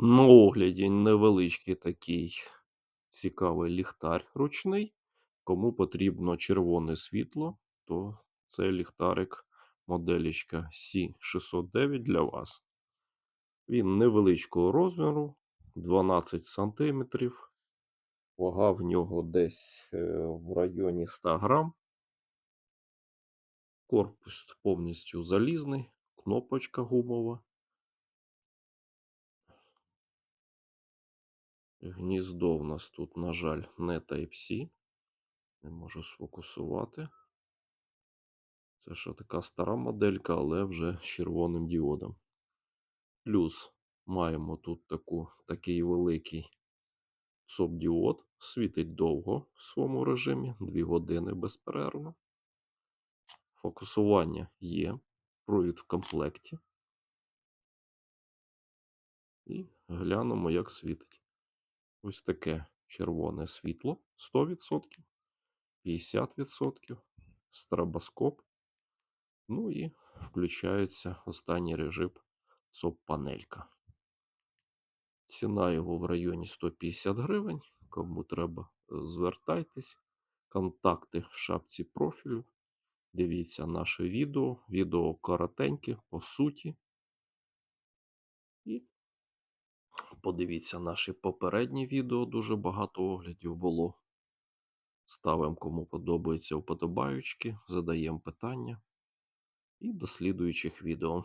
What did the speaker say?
На огляді невеличкий такий цікавий ліхтар ручний. Кому потрібно червоне світло, то цей ліхтарик моделічка C609 для вас. Він невеличкого розміру, 12 см. Вага в нього десь е, в районі 100 грам. Корпус повністю залізний, кнопочка гумова. Гніздо в нас тут, на жаль, не Type-C. Не можу сфокусувати. Це що така стара моделька, але вже з червоним діодом. Плюс маємо тут таку, такий великий ЦОП-діод. Світить довго в своєму режимі, 2 години безперервно. Фокусування є, провід в комплекті. І глянемо, як світить. Ось таке червоне світло 100%, 50%, стробоскоп. Ну і включається останній режим ЦОП-панелька. Ціна його в районі 150 гривень. Кому треба, звертайтесь. Контакти в шапці профілю. Дивіться наше відео. Відео коротеньке, по суті. І подивіться наші попередні відео. Дуже багато оглядів було. Ставимо, кому подобається вподобаючки, задаємо питання. І до слідуючих відео.